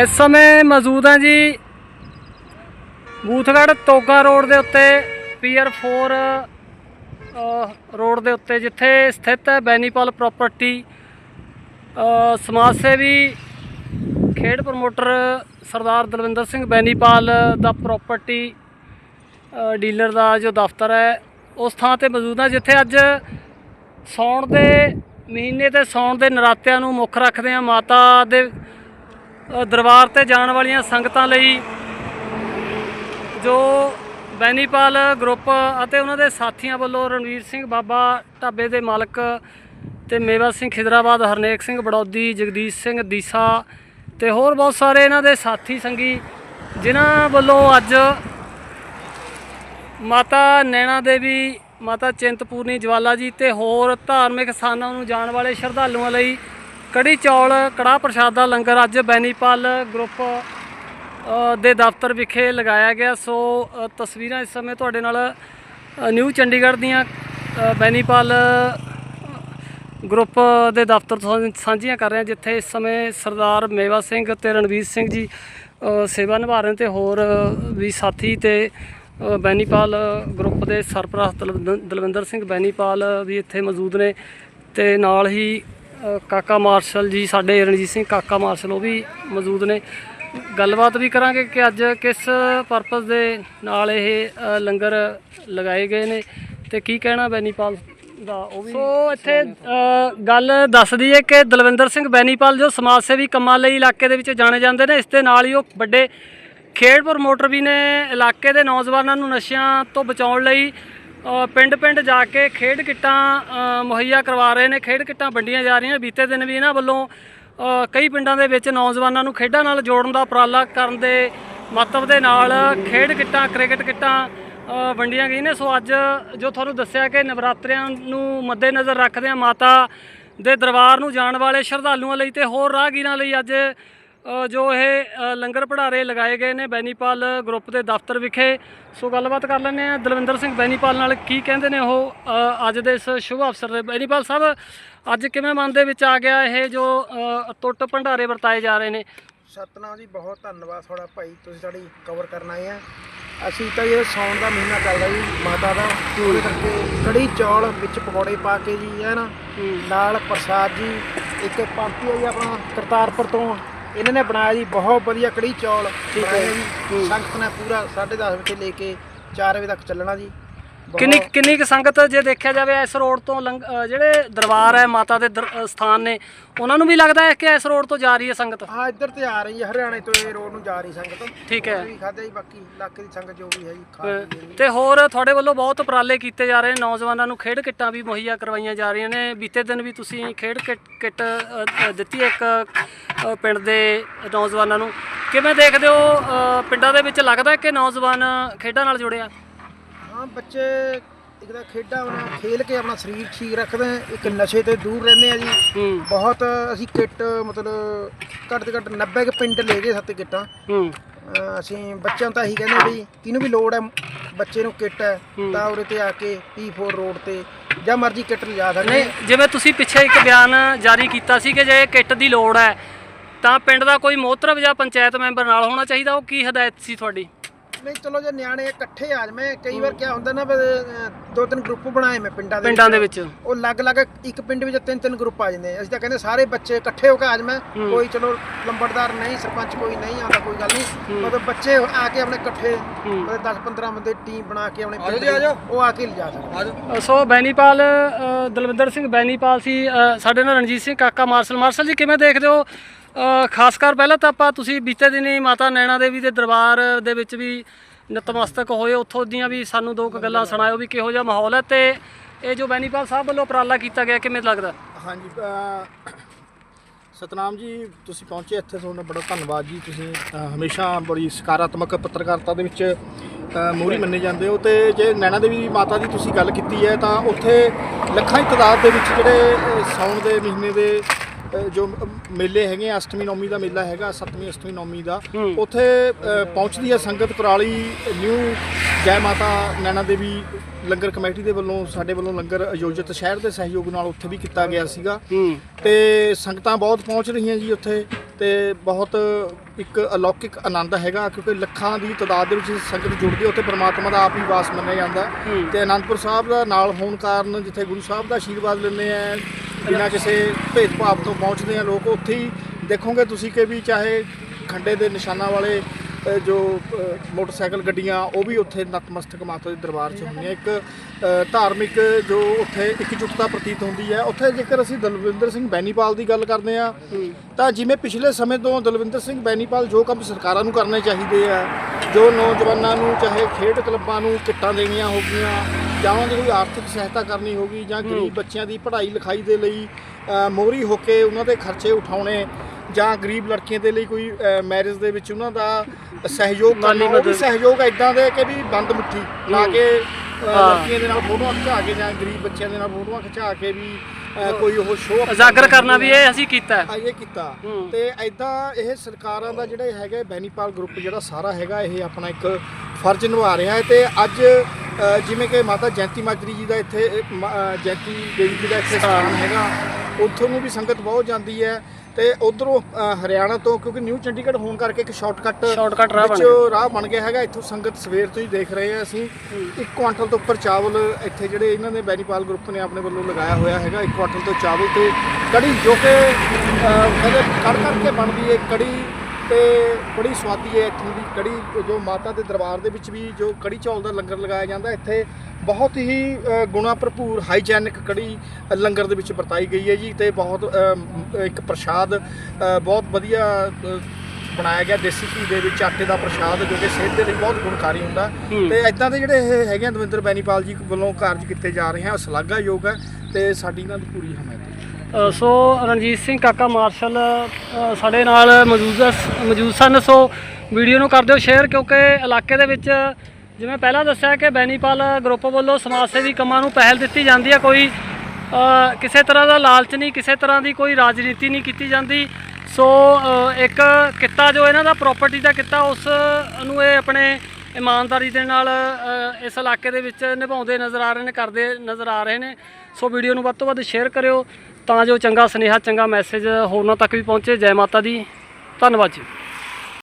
ਇਸ ਸਮੇਂ ਮੌਜੂਦ ਹਾਂ ਜੀ ਬੂਥਗੜ੍ਹ ਤੋਗਾ ਰੋਡ ਦੇ ਉੱਤੇ ਪੀਅਰ 4 ਰੋਡ ਦੇ ਉੱਤੇ, ਜਿੱਥੇ ਸਥਿਤ ਹੈ ਬੈਨੀਪਾਲ ਪ੍ਰਾਪਰਟੀ ਸਮਾਜ ਸੇਵੀ, ਖੇਡ ਪ੍ਰਮੋਟਰ ਸਰਦਾਰ ਦਲਵਿੰਦਰ ਸਿੰਘ ਬੈਨੀਪਾਲ ਦਾ ਪ੍ਰਾਪਰਟੀ ਡੀਲਰ ਦਾ ਜੋ ਦਫ਼ਤਰ ਹੈ, ਉਸ ਥਾਂ ਤੇ ਮੌਜੂਦ ਹਾਂ, ਜਿੱਥੇ ਅੱਜ ਸੌਣ ਦੇ ਮਹੀਨੇ ਤੇ ਸੌਣ ਦੇ ਨਰਾਤਿਆਂ ਨੂੰ ਮੁੱਖ ਰੱਖਦੇ ਆ ਮਾਤਾ ਦੇ ਦਰਬਾਰ ਤੇ ਜਾਣ ਵਾਲੀਆਂ ਸੰਗਤਾਂ ਲਈ ਜੋ ਬੈਨੀਪਾਲ ਗਰੁੱਪ ਅਤੇ ਉਹਨਾਂ ਦੇ ਸਾਥੀਆਂ ਵੱਲੋਂ ਰਣਵੀਰ ਸਿੰਘ ਬਾਬਾ ਢਾਬੇ ਦੇ ਮਾਲਕ ਤੇ ਮੇਵਾ ਸਿੰਘ ਖਿਦਰਾਬਾਦ, ਹਰਨੇਕ ਸਿੰਘ ਬੜੌਦੀ, ਜਗਦੀਸ਼ ਸਿੰਘ ਦੀਸਾ ਤੇ ਹੋਰ ਬਹੁਤ ਸਾਰੇ ਇਹਨਾਂ ਦੇ ਸਾਥੀ ਸੰਗੀ, ਜਿਨ੍ਹਾਂ ਵੱਲੋਂ ਅੱਜ ਮਾਤਾ ਨੈਣਾ ਦੇਵੀ, ਮਾਤਾ ਚਿੰਤਪੂਰਨੀ ਜਵਾਲਾ ਜੀ ਤੇ ਹੋਰ ਧਾਰਮਿਕ ਸਥਾਨਾਂ ਨੂੰ ਜਾਣ ਵਾਲੇ ਸ਼ਰਧਾਲੂਆਂ ਲਈ ਕੜੀ ਚੌਲ, ਕੜਾਹ ਪ੍ਰਸ਼ਾਦ ਦਾ ਲੰਗਰ ਅੱਜ ਬੈਨੀਪਾਲ ਗਰੁੱਪ ਦੇ ਦਫ਼ਤਰ ਵਿਖੇ ਲਗਾਇਆ ਗਿਆ। ਸੋ ਤਸਵੀਰਾਂ ਇਸ ਸਮੇਂ ਤੁਹਾਡੇ ਨਾਲ ਨਿਊ ਚੰਡੀਗੜ੍ਹ ਦੀਆਂ ਬੈਨੀਪਾਲ ਗਰੁੱਪ ਦੇ ਦਫ਼ਤਰ ਸਾਂਝੀਆਂ ਕਰ ਰਹੇ ਹਾਂ, ਜਿੱਥੇ ਇਸ ਸਮੇਂ ਸਰਦਾਰ ਮੇਵਾ ਸਿੰਘ ਤੇ ਰਣਵੀਰ ਸਿੰਘ ਜੀ ਸੇਵਾ ਨਿਭਾ ਰਹੇ ਨੇ ਤੇ ਹੋਰ ਵੀ ਸਾਥੀ ਤੇ ਬੈਨੀਪਾਲ ਗਰੁੱਪ ਦੇ ਸਰਪ੍ਰਸਤ ਦਲਵਿੰਦਰ- ਦਲਵਿੰਦਰ ਸਿੰਘ ਬੈਨੀਪਾਲ ਵੀ ਇੱਥੇ ਮੌਜੂਦ ਨੇ ਤੇ ਨਾਲ ਹੀ ਕਾਕਾ ਮਾਰਸ਼ਲ ਜੀ ਸਾਡੇ ਰਣਜੀਤ ਸਿੰਘ ਕਾਕਾ ਮਾਰਸ਼ਲ ਉਹ ਵੀ ਮੌਜੂਦ ਨੇ। ਗੱਲਬਾਤ ਵੀ ਕਰਾਂਗੇ ਕਿ ਅੱਜ ਕਿਸ ਪਰਪਸ ਦੇ ਨਾਲ ਇਹ ਲੰਗਰ ਲਗਾਏ ਗਏ ਨੇ ਤੇ ਕੀ ਕਹਿਣਾ ਬੈਨੀਪਾਲ ਦਾ ਉਹ ਵੀ ਸੋ ਇੱਥੇ ਗੱਲ ਦੱਸਦੀ ਹੈ ਕਿ ਦਲਵਿੰਦਰ ਸਿੰਘ ਬੈਨੀਪਾਲ ਜੋ ਸਮਾਜ ਸੇਵੀ ਕੰਮਾਂ ਲਈ ਇਲਾਕੇ ਦੇ ਵਿੱਚ ਜਾਣੇ ਜਾਂਦੇ ਨੇ ਇਸ ਦੇ ਨਾਲ ਹੀ ਉਹ ਵੱਡੇ ਖੇਡ ਪ੍ਰਮੋਟਰ ਵੀ ਨੇ ਇਲਾਕੇ ਦੇ ਨੌਜਵਾਨਾਂ ਨੂੰ ਨਸ਼ਿਆਂ ਤੋਂ ਬਚਾਉਣ ਲਈ ਪਿੰਡ-ਪਿੰਡ ਜਾ ਕੇ ਖੇਡ ਕਿੱਟਾਂ ਮੁਹੱਈਆ ਕਰਵਾ ਰਹੇ ਨੇ, ਖੇਡ ਕਿੱਟਾਂ ਵੰਡੀਆਂ ਜਾ ਰਹੀਆਂ। ਬੀਤੇ ਦਿਨ ਵੀ ਇਹਨਾਂ ਵੱਲੋਂ ਕਈ ਪਿੰਡਾਂ ਦੇ ਵਿੱਚ ਨੌਜਵਾਨਾਂ ਨੂੰ ਖੇਡਾਂ ਨਾਲ ਜੋੜਨ ਦਾ ਉਪਰਾਲਾ ਕਰਨ ਦੇ ਮਹੱਤਵ ਦੇ ਨਾਲ ਖੇਡ ਕਿੱਟਾਂ, ਕ੍ਰਿਕਟ ਕਿੱਟਾਂ ਵੰਡੀਆਂ ਗਈਆਂ ਨੇ। ਸੋ ਅੱਜ ਜੋ ਤੁਹਾਨੂੰ ਦੱਸਿਆ ਕਿ ਨਵਰਾਤਰਿਆਂ ਨੂੰ ਮੱਦੇਨਜ਼ਰ ਰੱਖਦੇ ਆ ਮਾਤਾ ਦੇ ਦਰਬਾਰ ਨੂੰ ਜਾਣ ਵਾਲੇ ਸ਼ਰਧਾਲੂਆਂ ਲਈ ਤੇ ਹੋਰ ਰਾਹਗੀਰਾਂ ਲਈ ਅੱਜ ਜੋ ਇਹ ਲੰਗਰ ਭੰਡਾਰੇ ਲਗਾਏ ਗਏ ਨੇ ਬੈਨੀਪਾਲ ਗਰੁੱਪ ਦੇ ਦਫ਼ਤਰ ਵਿਖੇ। ਸੋ ਗੱਲਬਾਤ ਕਰ ਲੈਂਦੇ ਆ ਦਲਵਿੰਦਰ ਸਿੰਘ ਬੈਨੀਪਾਲ ਨਾਲ ਕੀ ਕਹਿੰਦੇ ਨੇ ਉਹ ਅੱਜ ਦੇ ਇਸ ਸ਼ੁਭ ਅਵਸਰ ਦੇ ਬੈਨੀਪਾਲ ਸਾਹਿਬ ਅੱਜ ਕਿਵੇਂ ਮਨ ਦੇ ਵਿੱਚ ਆ ਗਿਆ ਇਹ ਜੋ ਟੁੱਟ ਭੰਡਾਰੇ ਵਰਤਾਏ ਜਾ ਰਹੇ ਨੇ? ਸਤਨਾਮ ਜੀ ਬਹੁਤ ਧੰਨਵਾਦ ਤੁਹਾਡਾ ਭਾਈ। ਤੁਸੀਂ ਸਾਡੀ ਕਵਰ ਕਰਨ ਆਏ ਆ। ਅਸੀਂ ਤਾਂ ਇਹ ਸੌਣ ਦਾ ਮਹੀਨਾ ਚੱਲਦਾ ਜੀ ਮਾਤਾ ਦਾ। ਉਹਦੇ ਕਰਕੇ ਕੜੀ ਚੌਲ ਵਿੱਚ ਪਕੌੜੇ ਪਾ ਕੇ ਜੀ ਹੈ ਨਾ? ਨਾਲ ਪ੍ਰਸਾਦ ਜੀ ਇੱਕ ਪਾਰਟੀ ਆ ਜੀ ਆਪਣਾ ਕਰਤਾਰਪੁਰ ਤੋਂ। ਇਹਨਾਂ ਨੇ ਬਣਾਇਆ ਜੀ ਬਹੁਤ ਵਧੀਆ ਕੜੀ ਚੌਲ। ਬਣਾਏ ਜੀ। ਸੰਗਤ ਨੇ ਪੂਰਾ 10:30 ਵਜੇ ਲੈ ਕੇ 4 ਵਜੇ ਤੱਕ ਚੱਲਣਾ ਜੀ। ਕਿੰਨੀ ਕਿੰਨੀ ਕੁ ਸੰਗਤ ਜੇ ਦੇਖਿਆ ਜਾਵੇ ਇਸ ਰੋਡ ਤੋਂ ਜਿਹੜੇ ਦਰਬਾਰ ਹੈ ਮਾਤਾ ਦੇ ਸਥਾਨ ਨੇ ਉਹਨਾਂ ਨੂੰ ਵੀ ਲੱਗਦਾ ਹੈ ਕਿ ਇਸ ਰੋਡ ਤੋਂ ਜਾ ਰਹੀ ਹੈ ਸੰਗਤ? ਹਾਂ ਇੱਧਰ ਤੇ ਆ ਰਹੀ ਹੈ ਹਰਿਆਣੇ ਤੋਂ ਇਹ ਰੋਡ ਨੂੰ ਜਾ ਰਹੀ ਸੰਗਤ। ਠੀਕ ਹੈ। ਖਾਦੇ ਜੀ ਬਾਕੀ ਇਲਾਕੇ ਦੀ ਸੰਗਤ ਜੋ ਵੀ ਹੈ ਜੀ। ਤੇ ਹੋਰ ਤੁਹਾਡੇ ਵੱਲੋਂ ਬਹੁਤ ਉਪਰਾਲੇ ਕੀਤੇ ਜਾ ਰਹੇ ਨੇ ਨੌਜਵਾਨਾਂ ਨੂੰ ਖੇਡ ਕਿੱਟਾਂ ਵੀ ਮੁਹੱਈਆ ਕਰਵਾਈਆਂ ਜਾ ਰਹੀਆਂ ਨੇ। ਬੀਤੇ ਦਿਨ ਵੀ ਤੁਸੀਂ ਖੇਡ ਕਿੱਟ ਦਿੱਤੀ ਇੱਕ ਪਿੰਡ ਦੇ ਨੌਜਵਾਨਾਂ ਨੂੰ। ਕਿਵੇਂ ਦੇਖਦੇ ਹੋ ਪਿੰਡਾਂ ਦੇ ਵਿੱਚ ਲੱਗਦਾ ਕਿ ਨੌਜਵਾਨ ਖੇਡਾਂ ਨਾਲ ਜੁੜਿਆ ਹਾਂ ਬੱਚੇ ਇੱਕ ਤਾਂ ਖੇਡਾਂ ਆਪਣਾ ਖੇਲ ਕੇ ਆਪਣਾ ਸਰੀਰ ਠੀਕ ਰੱਖਦੇ ਆ ਇੱਕ ਨਸ਼ੇ ਤੋਂ ਦੂਰ ਰਹਿੰਦੇ ਆ ਜੀ। ਬਹੁਤ ਅਸੀਂ ਕਿੱਟ ਮਤਲਬ ਘੱਟ ਤੋਂ ਘੱਟ 90 ਕੁ ਪਿੰਡ ਲੈ ਗਏ ਸੱਤ ਕਿੱਟਾਂ। ਅਹ ਅਸੀਂ ਬੱਚਿਆਂ ਨੂੰ ਤਾਂ ਇਹੀ ਕਹਿੰਦੇ ਵੀ ਕਿਹਨੂੰ ਵੀ ਲੋੜ ਹੈ ਬੱਚੇ ਨੂੰ ਕਿੱਟ ਹੈ। ਤਾਂ ਉਰੇ ਤੇ ਆ ਕੇ P4 ਰੋਡ ਤੇ ਜਾਂ ਮਰਜ਼ੀ ਕਿੱਟ ਲਿਜਾ ਸਕਦੇ ਨਹੀਂ ਜਿਵੇਂ ਤੁਸੀਂ ਪਿੱਛੇ ਇੱਕ ਬਿਆਨ ਜਾਰੀ ਕੀਤਾ ਸੀ ਕਿ ਜੇ ਕਿੱਟ ਦੀ ਲੋੜ ਹੈ ਤਾਂ ਪਿੰਡ ਦਾ ਕੋਈ ਮੋਹਤਰਬ ਜਾਂ ਪੰਚਾਇਤ ਮੈਂਬਰ ਨਾਲ ਹੋਣਾ ਚਾਹੀਦਾ ਉਹ ਕੀ ਹਦਾਇਤ ਸੀ ਤੁਹਾਡੀ? ਨਹੀਂ ਚਲੋ ਜੇ ਨਿਆਣੇ ਇਕੱਠੇ ਆ ਜਵੇਂ ਕਈ ਵਾਰ ਕਿਆ ਹੁੰਦਾ ਨਾ ਦੋ ਤਿੰਨ ਗਰੁੱਪ ਬਣਾਏ ਮੈਂ ਪਿੰਡਾਂ ਦੇ ਪਿੰਡਾਂ ਦੇ ਵਿੱਚ। ਉਹ ਅਲੱਗ-ਅਲੱਗ ਇੱਕ ਪਿੰਡ ਵਿੱਚ ਤਿੰਨ ਤਿੰਨ ਗਰੁੱਪ ਆ ਜਾਂਦੇ। ਅਸੀਂ ਤਾਂ ਕਹਿੰਦੇ ਸਾਰੇ ਬੱਚੇ ਇਕੱਠੇ ਹੋ ਕੇ ਆ ਜਾਵੇਂ ਕੋਈ ਚਲੋ ਲੰਬੜਦਾਰ ਨਹੀਂ ਸਰਪੰਚ ਕੋਈ ਨਹੀਂ ਆਉਂਦਾ ਕੋਈ ਗੱਲ ਨਹੀਂ। ਮਤਲਬ ਬੱਚੇ ਆ ਕੇ ਆਪਣੇ ਇਕੱਠੇ ਮਤਲਬ 10 15 ਬੰਦੇ ਟੀਮ ਬਣਾ ਕੇ ਆਪਣੇ ਪਿੰਡ ਉਹ ਆ ਕੇ ਲਿਜਾ ਸਕਦੇ ਸੋ ਬੈਨੀਪਾਲ ਦਲਵਿੰਦਰ ਸਿੰਘ ਬੈਨੀਪਾਲ ਸੀ। ਸਾਡੇ ਨਾਲ ਰਣਜੀਤ ਸਿੰਘ ਕਾਕਾ ਮਾਰਸ਼ਲ ਮਾਰਸ਼ਲ ਜੀ ਕਿਵੇਂ ਦੇਖਦੇ ਹੋ? ਖਾਸ ਕਰ ਪਹਿਲਾਂ ਤਾਂ ਆਪਾਂ ਤੁਸੀਂ ਬੀਤੇ ਦਿਨੀ ਮਾਤਾ ਨੈਣਾ ਦੇਵੀ ਦੇ ਦਰਬਾਰ ਦੇ ਵਿੱਚ ਵੀ ਨਤਮਸਤਕ ਹੋਏ ਉੱਥੋਂ ਦੀਆਂ ਵੀ ਸਾਨੂੰ ਦੋ ਕੁ ਗੱਲਾਂ ਸੁਣਾਇਓ ਵੀ ਕਿਹੋ ਜਿਹਾ ਮਾਹੌਲ ਹੈ ਤੇ ਇਹ ਜੋ ਬੈਨੀਪਾਲ ਸਾਹਿਬ ਵੱਲੋਂ ਉਪਰਾਲਾ ਕੀਤਾ ਗਿਆ, ਕਿਵੇਂ ਲੱਗਦਾ? ਹਾਂਜੀ ਸਤਨਾਮ ਜੀ, ਤੁਸੀਂ ਪਹੁੰਚੇ ਇੱਥੇ ਤੁਹਾਨੂੰ ਬੜਾ ਧੰਨਵਾਦ ਜੀ। ਤੁਸੀਂ ਹਮੇਸ਼ਾ ਬੜੀ ਸਕਾਰਾਤਮਕ ਪੱਤਰਕਾਰਤਾ ਦੇ ਵਿੱਚ ਮੂਰੀ ਮੰਨੇ ਜਾਂਦੇ ਹੋ ਤੇ ਜੇ ਨੈਣਾ ਦੇਵੀ ਮਾਤਾ ਦੀ ਤੁਸੀਂ ਗੱਲ ਕੀਤੀ ਹੈ, ਤਾਂ ਉੱਥੇ ਲੱਖਾਂ ਦੀ ਤਾਦਾਦ ਦੇ ਵਿੱਚ ਜਿਹੜੇ ਸਾਉਣ ਦੇ ਮਹੀਨੇ ਦੇ ਜੋ ਮ- ਮੇਲੇ ਹੈਗੇ ਆ, ਅਸ਼ਟਮੀ ਨੌਮੀ ਦਾ ਮੇਲਾ ਹੈਗਾ ਸੱਤਵੀਂ ਅਸ਼ਟਮੀ ਨੌਮੀ ਦਾ ਉੱਥੇ ਪਹੁੰਚਦੀ ਹੈ ਸੰਗਤ ਕੁਰਾਲੀ ਨਿਊ ਜੈ ਮਾਤਾ ਨੈਣਾ ਦੇਵੀ ਲੰਗਰ ਕਮੇਟੀ ਦੇ ਵੱਲੋਂ ਸਾਡੇ ਵੱਲੋਂ ਲੰਗਰ ਆਯੋਜਿਤ ਸ਼ਹਿਰ ਦੇ ਸਹਿਯੋਗ ਨਾਲ ਉੱਥੇ ਵੀ ਕੀਤਾ ਗਿਆ ਸੀਗਾ ਤੇ ਸੰਗਤਾਂ ਬਹੁਤ ਪਹੁੰਚ ਰਹੀਆਂ ਜੀ ਉੱਥੇ ਤੇ ਬਹੁਤ ਇੱਕ ਅਲੌਕਿਕ ਆਨੰਦ ਹੈਗਾ ਕਿਉਂਕਿ ਲੱਖਾਂ ਦੀ ਤਾਦਾਦ ਦੇ ਵਿੱਚ ਸੰਗਤ ਜੁੜਦੀ ਹੈ ਉੱਥੇ ਪ੍ਰਮਾਤਮਾ ਦਾ ਆਪ ਹੀ ਵਾਸ ਮੰਨਿਆ ਜਾਂਦਾ। ਹੂੰ। ਤੇ ਅਨੰਦਪੁਰ ਸਾਹਿਬ ਦਾ ਨਾਲ ਹੋਣ ਕਾਰਨ ਜਿੱਥੇ ਗੁਰੂ ਸਾਹਿਬ ਦਾ ਆਸ਼ੀਰਵਾਦ ਲੈਂਦੇ ਆ ਬਿਨਾਂ ਕਿਸੇ ਭੇਦਭਾਵ ਤੋਂ ਪਹੁੰਚਦੇ ਆ ਲੋਕ, ਉੱਥੇ ਹੀ ਦੇਖੋਗੇ ਤੁਸੀਂ ਕਿ ਵੀ ਚਾਹੇ ਖੰਡੇ ਦੇ ਨਿਸ਼ਾਨਾਂ ਵਾਲੇ ਜੋ ਮੋਟਰਸਾਈਕਲ ਗੱਡੀਆਂ, ਉਹ ਵੀ ਉੱਥੇ ਨਤਮਸਤਕ ਮਾਤਾ ਦੇ ਦਰਬਾਰ 'ਚ ਹੁੰਦੀਆਂ। ਇੱਕ ਧਾਰਮਿਕ ਜੋ ਉੱਥੇ ਇਕਜੁੱਟਤਾ ਪ੍ਰਤੀਤ ਹੁੰਦੀ ਹੈ, ਉੱਥੇ ਜੇਕਰ ਅਸੀਂ ਦਲਵਿੰਦਰ ਸਿੰਘ ਬੈਨੀਪਾਲ ਦੀ ਗੱਲ ਕਰਦੇ ਆ ਤਾਂ ਜਿਵੇਂ ਪਿਛਲੇ ਸਮੇਂ ਤੋਂ ਦਲਵਿੰਦਰ ਸਿੰਘ ਬੈਨੀਪਾਲ ਜੋ ਕੰਮ ਸਰਕਾਰਾਂ ਨੂੰ ਕਰਨੇ ਚਾਹੀਦੇ ਆ, ਜੋ ਨੌਜਵਾਨਾਂ ਨੂੰ ਚਾਹੇ ਖੇਡ ਕਲੱਬਾਂ ਨੂੰ ਕਿੱਟਾਂ ਦੇਣੀਆਂ ਹੋ ਗਈਆਂ ਜਾਂ ਉਹਨਾਂ ਦੀ ਕੋਈ ਆਰਥਿਕ ਸਹਾਇਤਾ ਕਰਨੀ ਹੋਗੀ ਜਾਂ ਗਰੀਬ ਬੱਚਿਆਂ ਦੀ ਪੜ੍ਹਾਈ ਲਿਖਾਈ ਦੇ ਲਈ ਮੋਹਰੀ ਹੋ ਕੇ ਉਹਨਾਂ ਦੇ ਖਰਚੇ ਉਠਾਉਣੇ ਜਾਂ ਗਰੀਬ ਲੜਕੀਆਂ ਦੇ ਲਈ ਕੋਈ ਮੈਰਿਜ ਦੇ ਵਿੱਚ ਉਹਨਾਂ ਦਾ ਸਹਿਯੋਗ ਕਰਨਾ ਉਹ ਵੀ। ਸਹਿਯੋਗ ਇਦਾਂ ਦੇ ਕਿ ਵੀ ਬੰਦ ਮੁੱਠੀ ਲਾ। ਕੇ। ਲੜਕੀਆਂ ਦੇ ਨਾਲ ਫੋਟੋਆਂ ਖਿਚਾ ਕੇ ਜਾਂ ਗਰੀਬ ਬੱਚਿਆਂ ਦੇ ਨਾਲ ਫੋਟੋਆਂ ਖਿਚਾ ਕੇ ਵੀ ਕੋਈ ਉਹ ਸ਼ੋਅ ਉਜਾਗਰ ਕਰਨਾ ਵੀ ਇਹ ਅਸੀਂ ਕੀਤਾ ਇਹ ਕੀਤਾ। ਤੇ ਐਦਾਂ ਇਹ ਸਰਕਾਰਾਂ ਦਾ ਜਿਹੜੇ ਹੈਗੇ ਬੈਨੀਪਾਲ ਗਰੁੱਪ ਜਿਹੜਾ ਸਾਰਾ ਹੈਗਾ ਇਹ ਆਪਣਾ ਇੱਕ ਫਰਜ਼ ਨਿਭਾ ਰਿਹਾ ਹੈ ਤੇ ਅੱਜ ਜਿਵੇਂ ਕਿ ਮਾਤਾ ਜੈਂਤੀ ਮਾਜਰੀ ਜੀ ਦਾ ਇੱਥੇ ਜੈਂਤੀ ਦੇਵੀ ਜੀ ਦਾ ਇੱਥੇ ਸਥਾਨ ਹੈਗਾ। ਉੱਥੋਂ ਨੂੰ ਵੀ ਸੰਗਤ ਬਹੁਤ ਜਾਂਦੀ ਹੈ ਤੇ ਉਧਰੋਂ ਹਰਿਆਣਾ ਤੋਂ ਕਿਉਂਕਿ ਨਿਊ ਚੰਡੀਗੜ੍ਹ ਹੋਣ ਕਰਕੇ ਇੱਕ ਸ਼ਾਰਟਕਟ Shortcut ਰਾਹ ਬਣ ਵਿੱਚੋਂ ਰਾਹ ਬਣ ਗਿਆ ਹੈਗਾ। ਇੱਥੋਂ ਸੰਗਤ ਸਵੇਰ ਤੋਂ ਹੀ ਦੇਖ ਰਹੇ ਆ ਅਸੀਂ। ਇੱਕ ਕੁਆਂਟਲ ਤੋਂ ਉੱਪਰ ਚਾਵਲ ਇੱਥੇ ਜਿਹੜੇ ਇਹਨਾਂ ਨੇ ਬੈਨੀਪਾਲ ਗਰੁੱਪ ਨੇ ਆਪਣੇ ਵੱਲੋਂ ਲਗਾਇਆ ਹੋਇਆ ਹੈਗਾ। ਇੱਕ ਕੁਆਂਟਲ ਤੋਂ ਚਾਵਲ ਤੇ ਕੜੀ ਜੋ ਕਿ ਕਹਿੰਦੇ ਕੜ ਕੜ ਕੇ ਬਣਦੀ ਹੈ। ਕੜੀ ਤੇ ਬੜੀ ਸਵਾਦੀ ਹੈ ਇੱਥੋਂ ਦੀ ਕੜੀ ਜੋ ਮਾਤਾ ਦੇ ਦਰਬਾਰ ਦੇ ਵਿੱਚ ਵੀ ਜੋ ਕੜੀ ਚੌਲ ਦਾ ਲੰਗਰ ਲਗਾਇਆ ਜਾਂਦਾ ਇੱਥੇ ਬਹੁਤ ਹੀ ਗੁਣਾ ਭਰਪੂਰ ਹਾਈਜੈਨਿਕ ਕੜੀ ਲੰਗਰ ਦੇ ਵਿੱਚ ਵਰਤਾਈ ਗਈ ਹੈ ਜੀ ਤੇ ਬਹੁਤ ਇੱਕ ਪ੍ਰਸ਼ਾਦ ਬਹੁਤ ਵਧੀਆ ਬਣਾਇਆ ਗਿਆ ਦੇਸੀ ਘੀ ਦੇ ਵਿੱਚ ਆਟੇ ਦਾ ਪ੍ਰਸ਼ਾਦ ਜੋ ਕਿ ਸਿਹਤ ਦੇ ਲਈ ਬਹੁਤ ਗੁਣਕਾਰੀ ਹੁੰਦਾ। ਤੇ ਇਦਾਂ ਦੇ ਜਿਹੜੇ ਇਹ ਹੈਗੇ ਦਵਿੰਦਰ ਬੈਨੀਪਾਲ ਜੀ ਵੱਲੋਂ ਕਾਰਜ ਕੀਤੇ ਜਾ ਰਹੇ ਆ ਉਹ ਸ਼ਲਾਘਾਯੋਗ ਹੈ ਤੇ ਸਾਡੀ ਇਹਨਾਂ ਦੀ ਪੂਰੀ ਹਮਾਇਤ ਅ, ਸੋ ਰਣਜੀਤ ਸਿੰਘ ਕਾਕਾ ਮਾਰਸ਼ਲ ਅ, ਸਾਡੇ ਨਾਲ ਮੌਜੂਦ ਸ- ਮੌਜੂਦ ਸਨ। ਸੋ ਵੀਡੀਓ ਨੂੰ ਕਰ ਦਿਓ ਸ਼ੇਅਰ ਕਿਉਂਕਿ ਇਲਾਕੇ ਦੇ ਵਿੱਚ ਜਿਵੇਂ ਪਹਿਲਾਂ ਦੱਸਿਆ ਕਿ ਬੈਨੀਪਾਲ ਗਰੁੱਪ ਵੱਲੋਂ ਸਮਾਜ ਸੇਵੀ ਕੰਮਾਂ ਨੂੰ ਪਹਿਲ ਦਿੱਤੀ ਜਾਂਦੀ ਹੈ ਕੋਈ ਅ, ਕਿਸੇ ਤਰ੍ਹਾਂ ਦਾ ਲਾਲਚ ਨਹੀਂ ਕਿਸੇ ਤਰ੍ਹਾਂ ਦੀ ਕੋਈ ਰਾਜਨੀਤੀ ਨਹੀਂ ਕੀਤੀ ਜਾਂਦੀ। ਸੋ ਅ, ਇੱਕ ਕਿੱਤਾ ਜੋ ਇਹਨਾਂ ਦਾ ਪ੍ਰਾਪਰਟੀ ਦਾ ਕਿੱਤਾ ਉਸ ਨੂੰ ਇਹ ਆਪਣੇ ਇਮਾਨਦਾਰੀ ਦੇ ਨਾਲ ਅ, ਇਸ ਇਲਾਕੇ ਦੇ ਵਿੱਚ ਨਿਭਾਉਂਦੇ ਨਜ਼ਰ ਆ ਰਹੇ ਨੇ ਕਰਦੇ ਨਜ਼ਰ ਆ ਰਹੇ ਨੇ। ਸੋ ਵੀਡੀਓ ਨੂੰ ਵੱਧ ਤੋਂ ਵੱਧ ਸ਼ੇਅਰ ਕਰਿਓ। ਤਾਂ ਜੋ ਚੰਗਾ ਸੁਨੇਹਾ, ਚੰਗਾ ਮੈਸੇਜ ਹੋਰਨਾਂ ਤੱਕ ਵੀ ਪਹੁੰਚੇ। ਜੈ ਮਾਤਾ ਦੀ। ਧੰਨਵਾਦ ਜੀ।